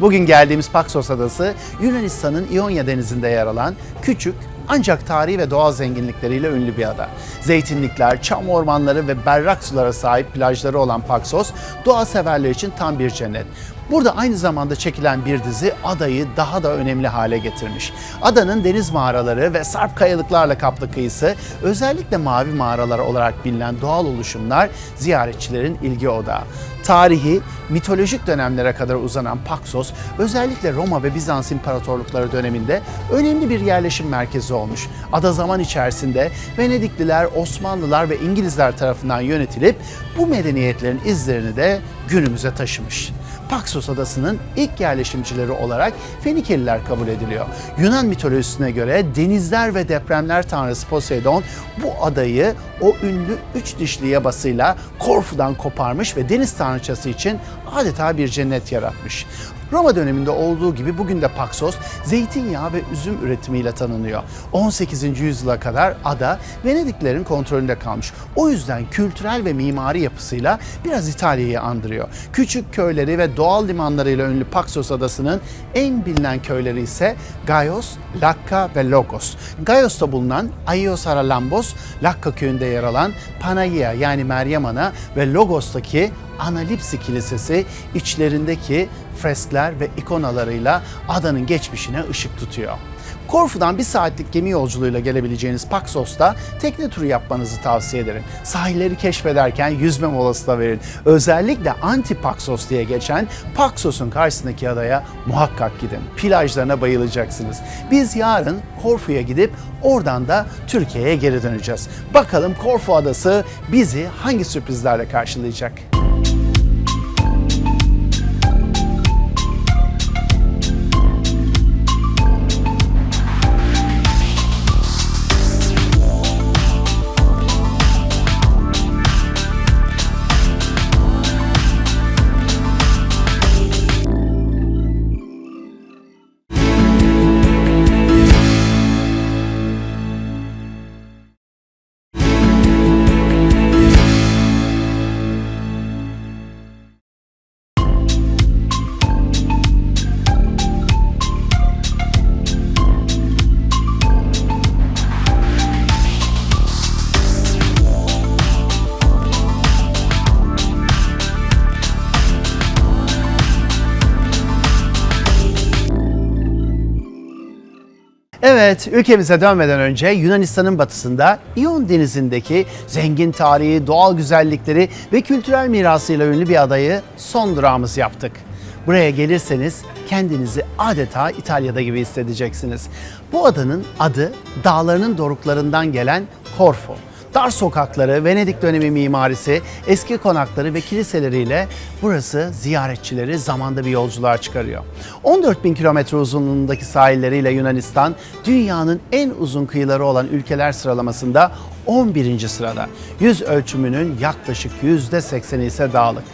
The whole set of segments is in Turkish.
Bugün geldiğimiz Paxos Adası Yunanistan'ın İonya Denizi'nde yer alan küçük ancak tarihi ve doğal zenginlikleriyle ünlü bir ada. Zeytinlikler, çam ormanları ve berrak sulara sahip plajları olan Paxos, doğa severler için tam bir cennet. Burada aynı zamanda çekilen bir dizi adayı daha da önemli hale getirmiş. Adanın deniz mağaraları ve sarp kayalıklarla kaplı kıyısı özellikle mavi mağaralar olarak bilinen doğal oluşumlar ziyaretçilerin ilgi odağı. Tarihi, mitolojik dönemlere kadar uzanan Paxos özellikle Roma ve Bizans imparatorlukları döneminde önemli bir yerleşim merkezi olmuş. Ada zaman içerisinde Venedikliler, Osmanlılar ve İngilizler tarafından yönetilip bu medeniyetlerin izlerini de günümüze taşımış. Paxos Adası'nın ilk yerleşimcileri olarak Fenikeliler kabul ediliyor. Yunan mitolojisine göre denizler ve depremler tanrısı Poseidon bu adayı o ünlü üç dişli yabasıyla Korfu'dan koparmış ve deniz tanrıçası için adeta bir cennet yaratmış. Roma döneminde olduğu gibi bugün de Paxos zeytinyağı ve üzüm üretimiyle tanınıyor. 18. yüzyıla kadar ada Venediklerin kontrolünde kalmış. O yüzden kültürel ve mimari yapısıyla biraz İtalya'yı andırıyor. Küçük köyleri ve doğal limanlarıyla ünlü Paxos adasının en bilinen köyleri ise Gaios, Lakka ve Logos. Gaios'ta bulunan Aios Aralambos, Lakka köyünde yer alan Panagia yani Meryem Ana ve Logos'taki Analipsi Kilisesi içlerindeki freskler ve ikonalarıyla adanın geçmişine ışık tutuyor. Korfu'dan bir saatlik gemi yolculuğuyla gelebileceğiniz Paxos'ta tekne turu yapmanızı tavsiye ederim. Sahilleri keşfederken yüzme molası da verin. Özellikle Anti-Paxos diye geçen Paxos'un karşısındaki adaya muhakkak gidin. Plajlarına bayılacaksınız. Biz yarın Korfu'ya gidip oradan da Türkiye'ye geri döneceğiz. Bakalım Korfu adası bizi hangi sürprizlerle karşılayacak? Evet, ülkemize dönmeden önce Yunanistan'ın batısında İyon Denizi'ndeki zengin tarihi, doğal güzellikleri ve kültürel mirasıyla ünlü bir adayı son durağımız yaptık. Buraya gelirseniz kendinizi adeta İtalya'da gibi hissedeceksiniz. Bu adanın adı dağlarının doruklarından gelen Korfu. Dar sokakları, Venedik dönemi mimarisi, eski konakları ve kiliseleriyle burası ziyaretçileri zamanda bir yolculuğa çıkarıyor. 14 bin kilometre uzunluğundaki sahilleriyle Yunanistan, dünyanın en uzun kıyıları olan ülkeler sıralamasında 11. sırada. Yüz ölçümünün yaklaşık %80'i ise dağlık.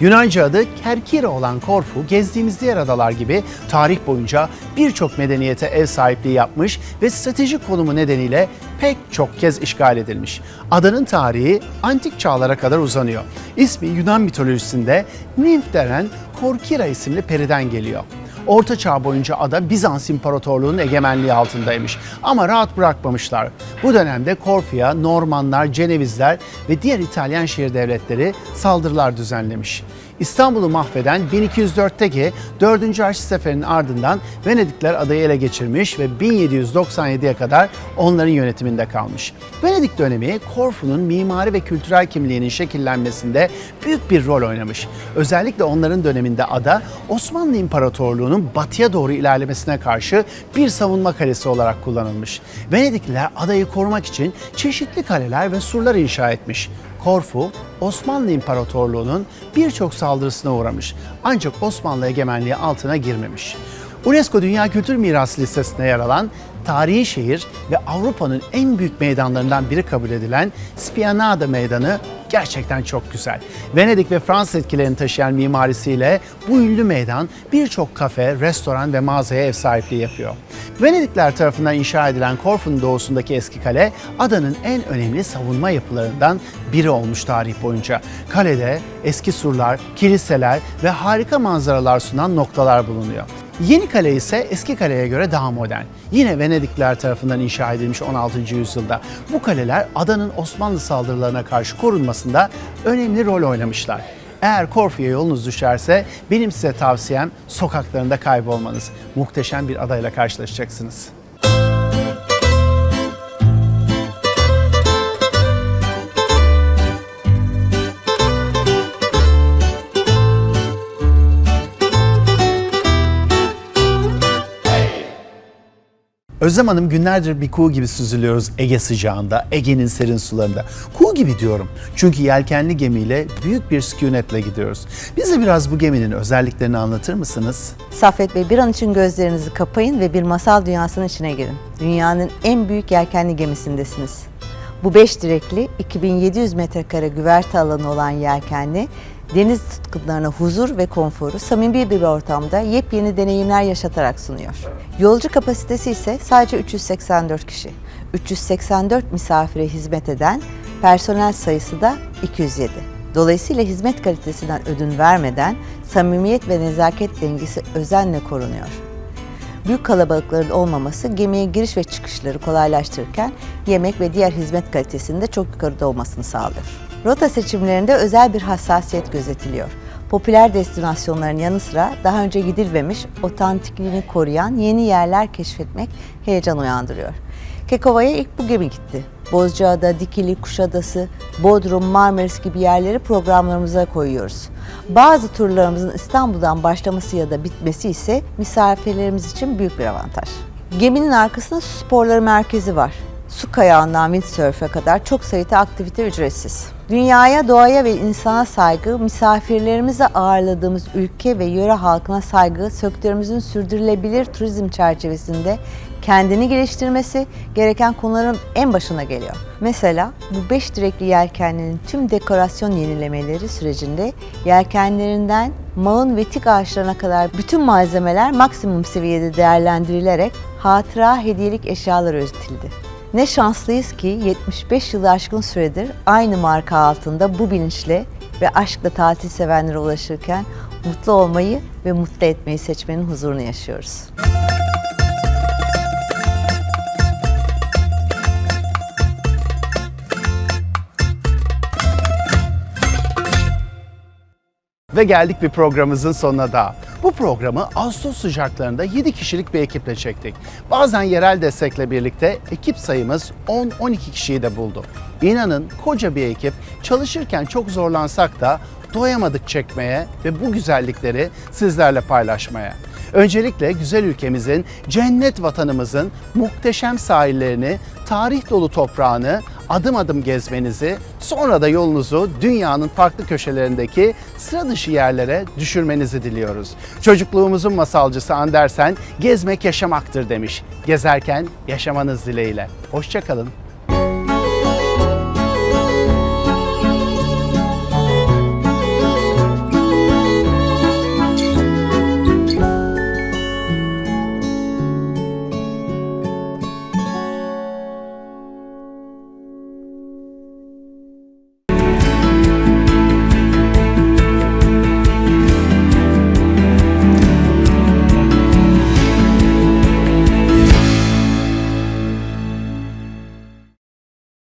Yunanca adı Kerkire olan Korfu, gezdiğimiz diğer adalar gibi tarih boyunca birçok medeniyete ev sahipliği yapmış ve stratejik konumu nedeniyle pek çok kez işgal edilmiş. Adanın tarihi antik çağlara kadar uzanıyor. İsmi Yunan mitolojisinde Nimf denen Korkira isimli periden geliyor. Orta Çağ boyunca ada Bizans İmparatorluğu'nun egemenliği altındaymış. Ama rahat bırakmamışlar. Bu dönemde Korfu'ya Normanlar, Cenevizler ve diğer İtalyan şehir devletleri saldırılar düzenlemiş. İstanbul'u mahveden 1204'teki 4. Haçlı Seferi'nin ardından Venedikler adayı ele geçirmiş ve 1797'ye kadar onların yönetiminde kalmış. Venedik dönemi Korfu'nun mimari ve kültürel kimliğinin şekillenmesinde büyük bir rol oynamış. Özellikle onların döneminde ada Osmanlı İmparatorluğu'nun batıya doğru ilerlemesine karşı bir savunma kalesi olarak kullanılmış. Venedikliler adayı korumak için çeşitli kaleler ve surlar inşa etmiş. Korfu, Osmanlı İmparatorluğu'nun birçok saldırısına uğramış ancak Osmanlı egemenliği altına girmemiş. UNESCO Dünya Kültür Mirası listesine yer alan tarihi şehir ve Avrupa'nın en büyük meydanlarından biri kabul edilen Spianada Meydanı gerçekten çok güzel. Venedik ve Fransız etkilerini taşıyan mimarisiyle bu ünlü meydan birçok kafe, restoran ve mağazaya ev sahipliği yapıyor. Venedikler tarafından inşa edilen Korfu'nun doğusundaki eski kale adanın en önemli savunma yapılarından biri olmuş tarih boyunca. Kalede eski surlar, kiliseler ve harika manzaralar sunan noktalar bulunuyor. Yeni kale ise eski kaleye göre daha modern. Yine Venedikliler tarafından inşa edilmiş 16. yüzyılda. Bu kaleler adanın Osmanlı saldırılarına karşı korunmasında önemli rol oynamışlar. Eğer Korfu'ya yolunuz düşerse benim size tavsiyem sokaklarında kaybolmanız. Muhteşem bir adayla karşılaşacaksınız. Özlem Hanım günlerdir bir kuğu gibi süzülüyoruz Ege sıcağında, Ege'nin serin sularında. Kuğu gibi diyorum çünkü yelkenli gemiyle büyük bir sükunetle gidiyoruz. Bize biraz bu geminin özelliklerini anlatır mısınız? Saffet Bey bir an için gözlerinizi kapayın ve bir masal dünyasının içine girin. Dünyanın en büyük yelkenli gemisindesiniz. Bu beş direkli 2700 metrekare güverte alanı olan yelkenli deniz tutkunlarına huzur ve konforu samimi bir ortamda yepyeni deneyimler yaşatarak sunuyor. Yolcu kapasitesi ise sadece 384 kişi. 384 misafire hizmet eden personel sayısı da 207. Dolayısıyla hizmet kalitesinden ödün vermeden samimiyet ve nezaket dengesi özenle korunuyor. Büyük kalabalıkların olmaması gemiye giriş ve çıkışları kolaylaştırırken yemek ve diğer hizmet kalitesinin de çok yukarıda olmasını sağlıyor. Rota seçimlerinde özel bir hassasiyet gözetiliyor. Popüler destinasyonların yanı sıra daha önce gidilmemiş, otantikliğini koruyan yeni yerler keşfetmek heyecan uyandırıyor. Kekova'ya ilk bu gemi gitti. Bozcaada, Dikili, Kuşadası, Bodrum, Marmaris gibi yerleri programlarımıza koyuyoruz. Bazı turlarımızın İstanbul'dan başlaması ya da bitmesi ise misafirlerimiz için büyük bir avantaj. Geminin arkasında sporları merkezi var. Su kayağından windsurf'e kadar çok sayıda aktivite ücretsiz. Dünyaya, doğaya ve insana saygı, misafirlerimizi ağırladığımız ülke ve yöre halkına saygı, sektörümüzün sürdürülebilir turizm çerçevesinde kendini geliştirmesi gereken konuların en başına geliyor. Mesela bu beş direkli yelkenlinin tüm dekorasyon yenilemeleri sürecinde yelkenlerinden mağın ve tik ağaçlarına kadar bütün malzemeler maksimum seviyede değerlendirilerek hatıra hediyelik eşyalar üretildi. Ne şanslıyız ki 75 yılı aşkın süredir aynı marka altında bu bilinçle ve aşkla tatil sevenlere ulaşırken mutlu olmayı ve mutlu etmeyi seçmenin huzurunu yaşıyoruz. Ve geldik bir programımızın sonuna daha. Bu programı Ağustos sıcaklarında 7 kişilik bir ekiple çektik. Bazen yerel destekle birlikte ekip sayımız 10-12 kişiyi de buldu. İnanın koca bir ekip çalışırken çok zorlansak da doyamadık çekmeye ve bu güzellikleri sizlerle paylaşmaya. Öncelikle güzel ülkemizin, cennet vatanımızın muhteşem sahillerini, tarih dolu toprağını adım adım gezmenizi, sonra da yolunuzu dünyanın farklı köşelerindeki sıra dışı yerlere düşürmenizi diliyoruz. Çocukluğumuzun masalcısı Andersen, gezmek yaşamaktır demiş. Gezerken yaşamanız dileğiyle. Hoşçakalın.